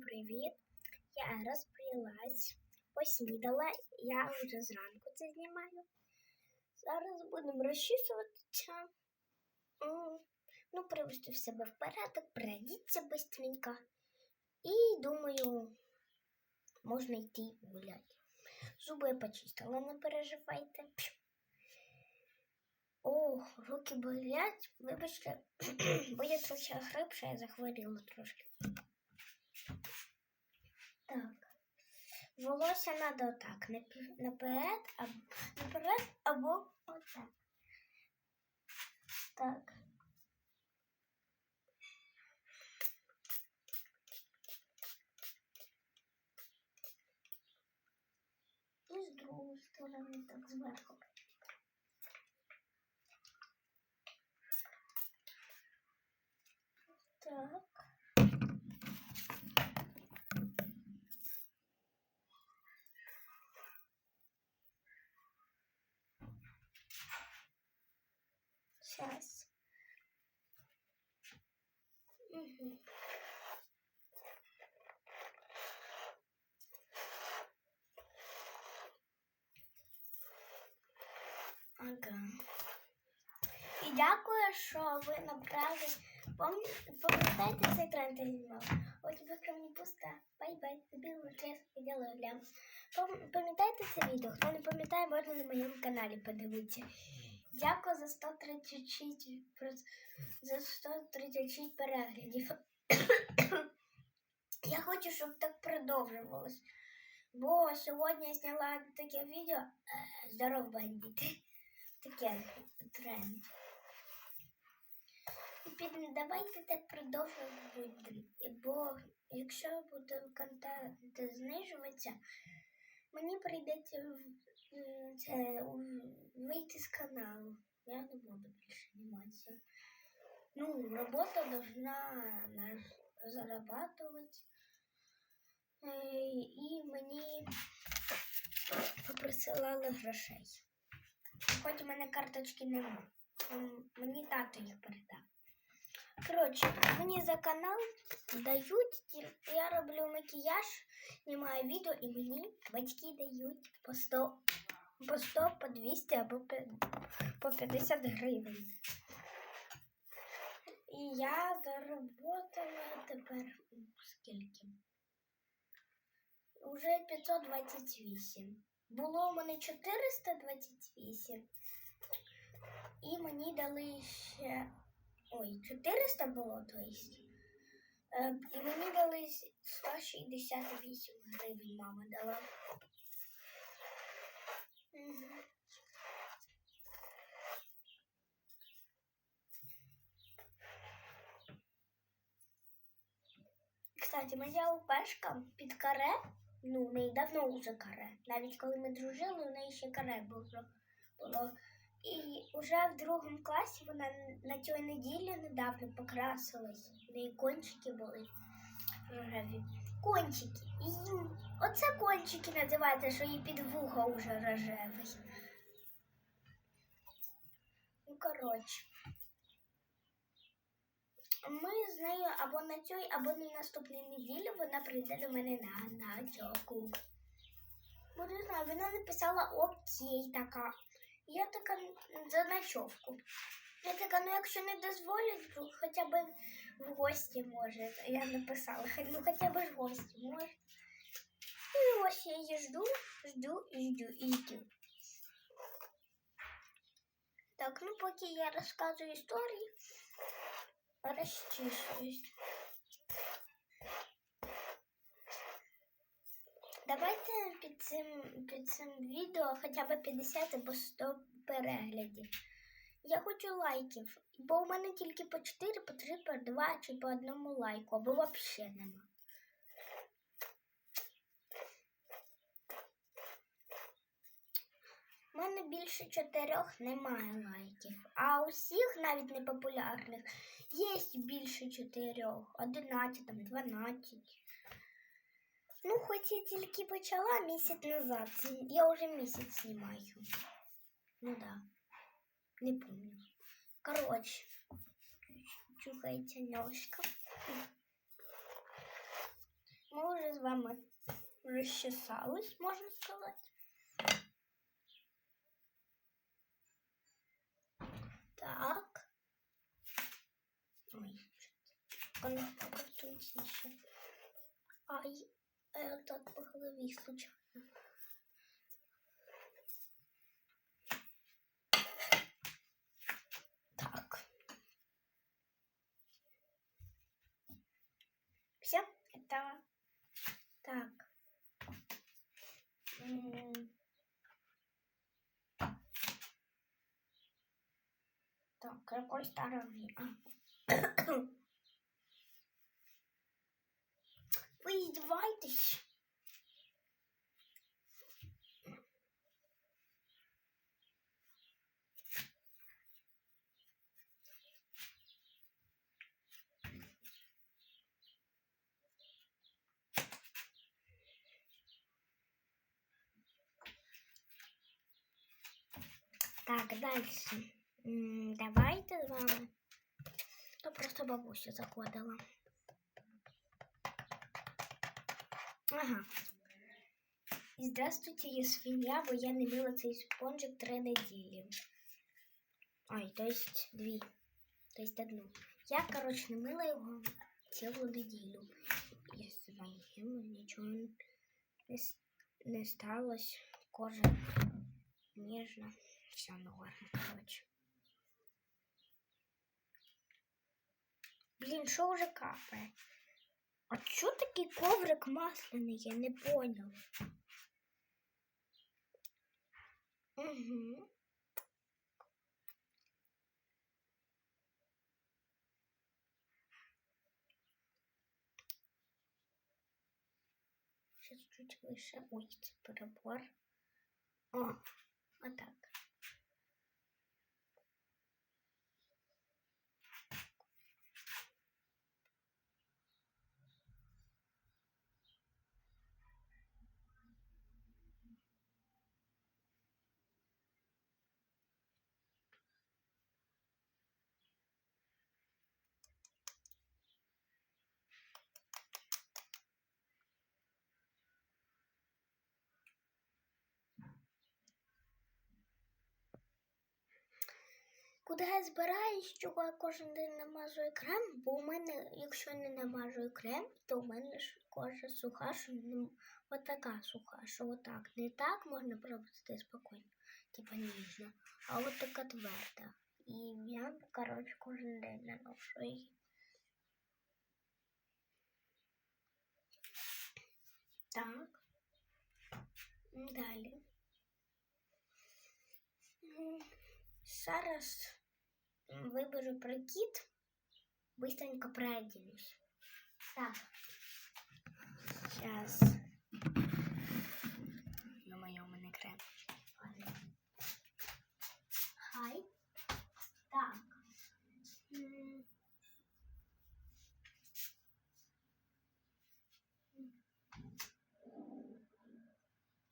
привіт! Я розпрялась, поснідала, я вже зранку це знімаю. Зараз будемо розчісуватися. Ну, привести в себе в порядок, пройдіться быстренько. І думаю, можна йти гуляти. Зуби я почистила, не переживайте. Пшу. О, руки болять, вибачте, бо я трохи грибша, я захворіла трошки. Так. Волосся треба отак, наперед, або, наперед або отак. Так. І з другої сторони, так зверху. Так. Сейчас. Угу. Ага. І дякую, що ви набрали. Пам- Пам'ятаєте цей тренд я знімав? Ой, тебе прям не пусто. Бай-бай. Тобі лучше я делаю лям. Пам- Пам'ятаєте це відео? Хто не пам'ятає, можна на моєму каналі подивитися. Дякую за 136 за 136 переглядів. Я хочу, щоб так продовжувалось. Бо сьогодні я зняла таке відео е, Здоров бандити. Таке тренд. Давайте так продовжувати. Бо якщо буде контент знижуватися, мені прийдеться це, вийти з каналу. Я не буду більше зніматися. Ну, робота должна нас зарабатывать. Е, І мені поприсилали грошей. Хоч у мене карточки нема. Мені тато їх передав. Коротше, мені за канал дають, я роблю макіяж, знімаю відео, і мені батьки дають по 100, по 100, по 200 або по 50 гривень. І я заработала тепер скільки? Уже 528. Було у мене 428. І мені дали ще. Ой, 400 було, то есть. Е, І мені дали 168 гривень мама дала. Кстати, моя упешка під каре, ну, в неї давно вже каре. Навіть коли ми дружили, у неї ще каре було. було. І вже в другому класі вона на цій неділі недавно покрасилась. У неї кончики були рожеві. Кончики. І оце кончики називаються, що її під вухо вже рожевий. Ну, коротше. Ми з нею або на цій, або на наступній неділі вона прийде до мене на ночоку. Бо не знаю, вона написала окей така. Я така за ночовку. Я така, ну якщо не дозволять, то хоча б в гості може. Я написала, ну хоча б в гості може. Ну і ось я її жду, жду жду і. Так, ну поки я розказую історії, розчішуюсь. Давайте під цим, під цим відео хоча б 50 або 100 переглядів. Я хочу лайків, бо у мене тільки по 4, по 3, по 2 чи по одному лайку, або взагалі нема. У мене більше чотирьох немає лайків, а у всіх навіть непопулярних є більше чотирьох, 11, там, 12. Ну, хоч я тільки почала місяць назад. Я вже місяць знімаю. Ну да. Не помню. Коротше, чухається ножка. вами розчесались, можна сказати. Так. Ой, воно покрутується. Ай, а я так по голові случайно. Так. Все, это так. Так, какой стороны? Так, дальше. Давайте з вами. То просто бабуся заходила. Ага. Здравствуйте, я свинья, бо я не мила цей спонжик три неділі. Ой, то есть дві. То есть одну. Я, коротше, не мила його цілу неділю. І з моїм нічого не, не сталося. Кожа ніжна. Все норм, коротше. Блін, що вже капає? А чё такий коврик масляний? Я не понял. Угу. Сейчас чуть выше. Ой, перебор. О, вот так. Куди я збираюсь, чого я кожен день намазую крем, бо у мене, якщо не намажую крем, то у мене ж кожа суха, що не отака суха, що отак. Не так можна пробувати спокійно, типа ніжно, а от така тверда. І я, коротше, кожен день наношу її. Так. Далі. Зараз м, виберу прикид. Быстренько прооденусь. Так. Сейчас. На моем крем. Хай. Так.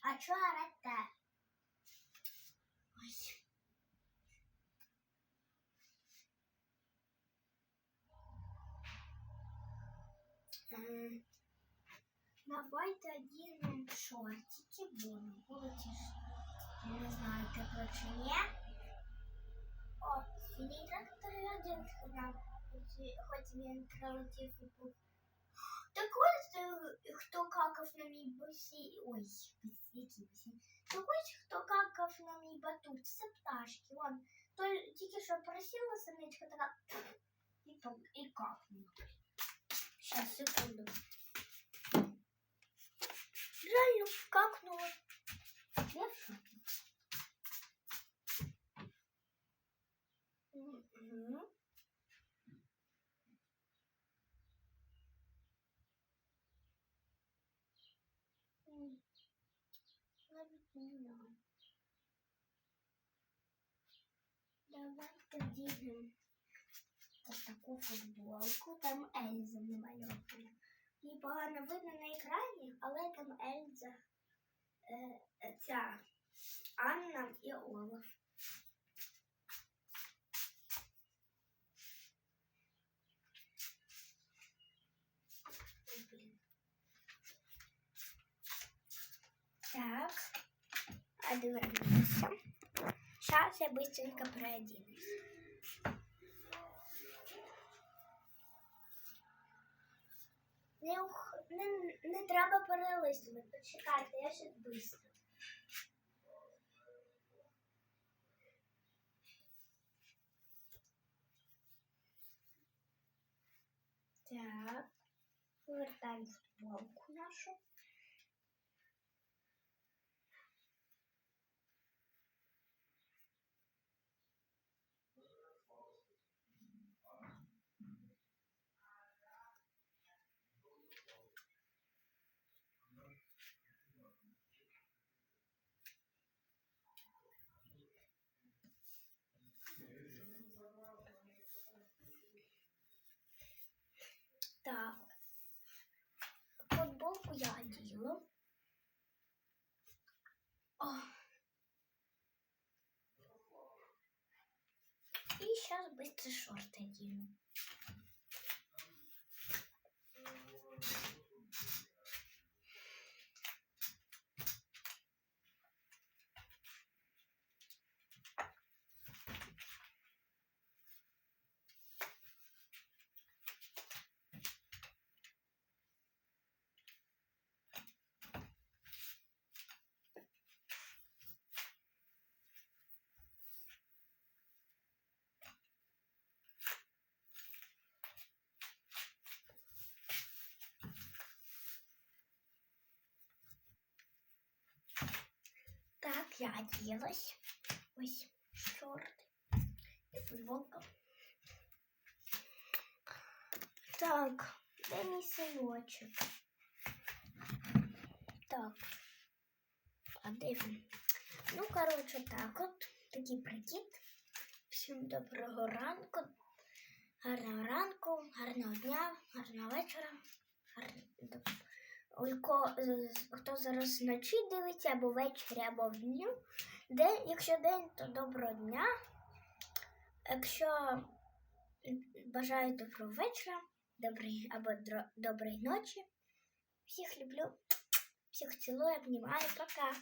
А орать-то? Давайте оденем шортики, вон, будете, ж- я не знаю, тепло чи ні. О, синій трактор один сказав, хоч, хоч він прилетів і був. Так ось е, хто какав на мій босі, ой, який босі. Так ось хто какав на мій батут, це пташки, вон. То тільки що просила синичка така, і, то- і капнула. Сейчас, секунду. Реально какнула. Я в Навіть не знаю. Давайте вдінемо таку футболку. Там Ельза намальована. Її погано видно на екрані, але там Ельза, е, ця Анна і Олаф. Так, одвернулся. Сейчас я быстренько пройду. Не, не, не треба перелистувати. Почекайте, я ще швидко. Так. Повертаємо футболку нашу. Так. Футболку я оділа. И сейчас быстро шорты одену. Так, я оделась. Ось шорты и футболка. Так, де мій синочок? Так. А де він? Ну, коротше, так от. Такий прикид. Всім доброго ранку. Гарного ранку, гарного дня, гарного вечора. Гарного... Ой, ко- хто зараз вночі дивиться, або ввечері, або в дню. Де, якщо день, то доброго дня. Якщо бажаю доброго вечора, добрий або дро- доброї ночі. Всіх люблю, всіх цілую, обнімаю, пока.